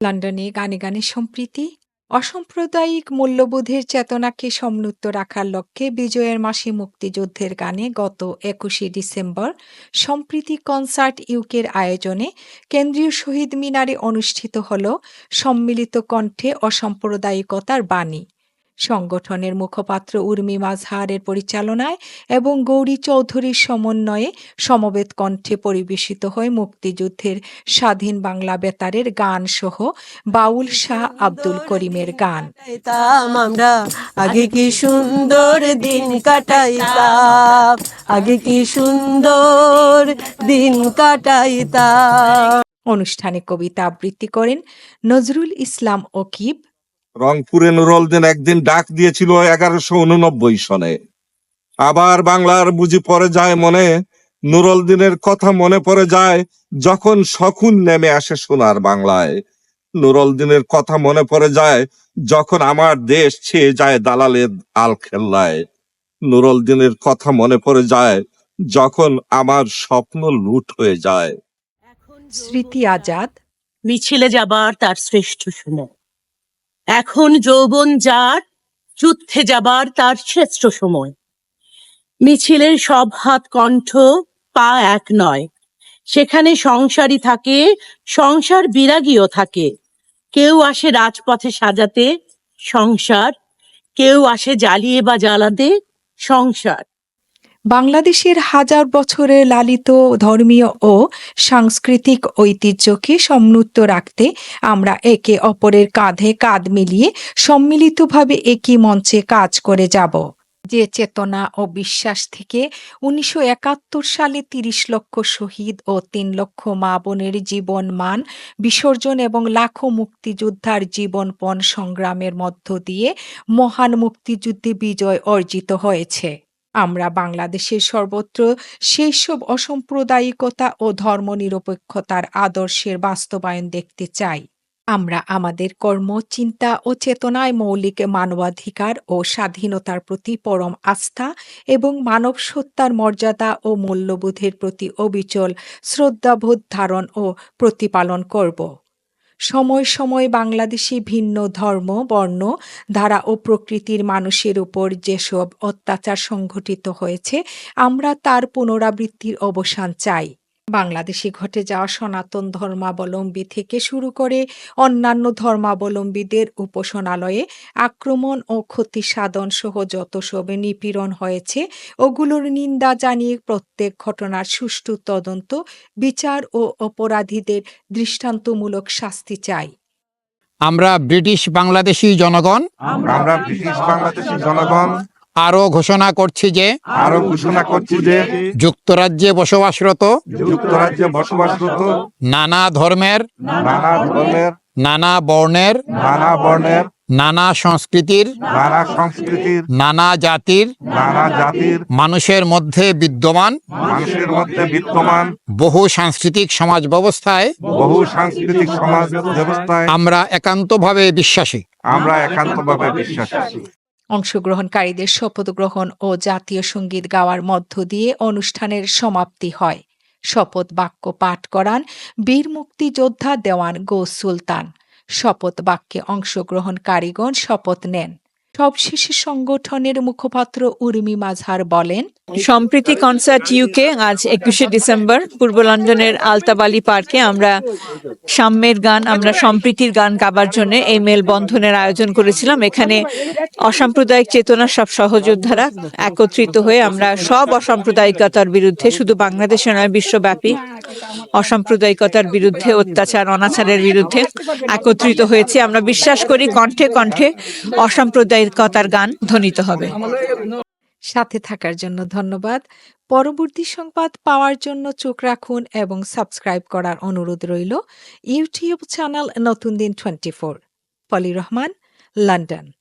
লন্ডনে গানে গানে সম্প্রীতি, অসাম্প্রদায়িক মূল্যবোধের চেতনাকে সমৃদ্ধ রাখার লক্ষ্যে বিজয়ের মাসে মুক্তিযুদ্ধের গানে গত একুশে ডিসেম্বর সম্প্রীতি কনসার্ট ইউকের আয়োজনে কেন্দ্রীয় শহীদ মিনারে অনুষ্ঠিত হল সম্মিলিত কণ্ঠে অসাম্প্রদায়িকতার বাণী। সংগঠনের মুখপাত্র উর্মি মাজহারের পরিচালনায় এবং গৌরী চৌধুরীর সমন্বয়ে সমবেত কণ্ঠে পরিবেশিত হয় মুক্তিযুদ্ধের স্বাধীন বাংলা বেতারের গান সহ বাউল শাহ আব্দুল করিমের গান। আমরা আগে কি সুন্দর দিন কাটাইতাম আগে কি সুন্দর দিন কাটাইতাম। অনুষ্ঠানে কবিতা আবৃত্তি করেন নজরুল ইসলাম ওকিব রংপুরে নুরুলদিন একদিন ডাক দিয়েছিল এগারোশো উননব্বই সনে। আবার বাংলার বুঝি পড়ে যায় মনে নুরুলদিনের কথা মনে পড়ে যায় যখন শকুন নেমে আসে সোনার বাংলায়। নুরুলদিনের কথা মনে পড়ে যায় যখন আমার দেশ ছেয়ে যায় দালালের আল খেল্লায় নুরুলদিনের কথা মনে পড়ে যায় যখন আমার স্বপ্ন লুট হয়ে যায়। স্মৃতি আজাদ। মিছিলে যাবার তার শ্রেষ্ঠ সময়। এখন যৌবন যার, যুদ্ধে যাবার তার শ্রেষ্ঠ সময়। মিছিলের সব হাত কণ্ঠ পা এক নয়। সেখানে সংসারই থাকে, সংসার বিরাগীও থাকে। কেউ আসে রাজপথে সাজাতে, সংসার। কেউ আসে জ্বালিয়ে বা জ্বালাতে, সংসার। বাংলাদেশের হাজার বছরের লালিত, ধর্মীয় ও সাংস্কৃতিক ঐতিহ্যকে সমুন্নত রাখতে আমরা একে অপরের কাঁধে কাঁধ মিলিয়ে সম্মিলিতভাবে একই মঞ্চে কাজ করে যাব। যে চেতনা ও বিশ্বাস থেকে উনিশশো একাত্তর সালে তিরিশ লক্ষ শহীদ ও তিন লক্ষ মা বোনের জীবন মান, বিসর্জন এবং লাখো মুক্তিযোদ্ধার জীবনপণ সংগ্রামের মধ্য দিয়ে মহান মুক্তিযুদ্ধে বিজয় অর্জিত হয়েছে। আমরা বাংলাদেশের সর্বত্র সেই সব অসাম্প্রদায়িকতা ও ধর্মনিরপেক্ষতার আদর্শের বাস্তবায়ন দেখতে চাই। আমরা আমাদের কর্ম, চিন্তা ও চেতনায় মৌলিক মানবাধিকার ও স্বাধীনতার প্রতি পরম আস্থা এবং মানব সত্তার মর্যাদা ও মূল্যবোধের প্রতি অবিচল শ্রদ্ধাবোধ ধারণ ও প্রতিপালন করব। সময় সময় বাংলাদেশে ভিন্ন ধর্ম, বর্ণ, ধারা ও প্রকৃতির মানুষের উপর যেসব অত্যাচার সংঘটিত হয়েছে, আমরা তার পুনরাবৃত্তির অবসান চাই। বাংলাদেশে ঘটে যাওয়া সনাতন ধর্মাবলম্বী থেকে শুরু করে অন্যান্য ধর্মাবলম্বীদের উপাসনালয়ে আক্রমণ ও ক্ষতি সাধন সহ যত সব নিপীড়ন হয়েছে ওগুলোর নিন্দা জানিয়ে প্রত্যেক ঘটনার সুষ্ঠু তদন্ত বিচার ও অপরাধীদের দৃষ্টান্তমূলক শাস্তি চাই। আমরা ব্রিটিশ বাংলাদেশী জনগণ। আমরা ব্রিটিশ বাংলাদেশী জনগণ। আরও ঘোষণা করছি যে আরও ঘোষণা করছি যে যুক্তরাজ্যে বসবাসরত যুক্তরাজ্যে বসবাসরত নানা ধর্মের নানা ধর্মের নানা বর্ণের নানা বর্ণের নানা সংস্কৃতির নানা সংস্কৃতির নানা জাতির নানা জাতির মানুষের মধ্যে বিদ্যমান মানুষের মধ্যে বিদ্যমান বহু সাংস্কৃতিক সমাজ ব্যবস্থায় বহু সাংস্কৃতিক সমাজ ব্যবস্থায় আমরা একান্তভাবে বিশ্বাসী। আমরা একান্তভাবে বিশ্বাসী। অংশগ্রহণকারীদের শপথ গ্রহণ ও জাতীয় সংগীত গাওয়ার মধ্য দিয়ে অনুষ্ঠানের সমাপ্তি হয়। শপথ বাক্য পাঠ করান বীর মুক্তিযোদ্ধা দেওয়ান গো সুলতান। শপথ বাক্যে অংশগ্রহণকারীগণ শপথ নেন। সবশেষে সংগঠনের মুখপাত্র উর্মি মাঝহার বলেন সম্প্রীতি কনসার্ট ইউকে আজ একুশে ডিসেম্বর, পূর্ব লন্ডনের আলতাবালি পার্কে আমরা সাম্যের গান, আমরা সম্প্রীতির গান গাবার জন্য এই মেলবন্ধনের আয়োজন করেছিলাম। এখানে অসাম্প্রদায়িক চেতনার সব সহযোদ্ধারা একত্রিত হয়ে আমরা সব অসাম্প্রদায়িকতার বিরুদ্ধে, শুধু বাংলাদেশে নয়, বিশ্বব্যাপী অসাম্প্রদায়িকতার বিরুদ্ধে, অত্যাচার, অনাচারের বিরুদ্ধে একত্রিত হয়েছে। আমরা বিশ্বাস করি কণ্ঠে কণ্ঠে অসাম্প্রদায়িকতার গান ধ্বনিত হবে। সাথে থাকার জন্য ধন্যবাদ। পরবর্তী সংবাদ পাওয়ার জন্য চোখ রাখুন এবং সাবস্ক্রাইব করার অনুরোধ রইল। ইউটিউব চ্যানেল নতুন দিন twenty four. Poly Rahman, London.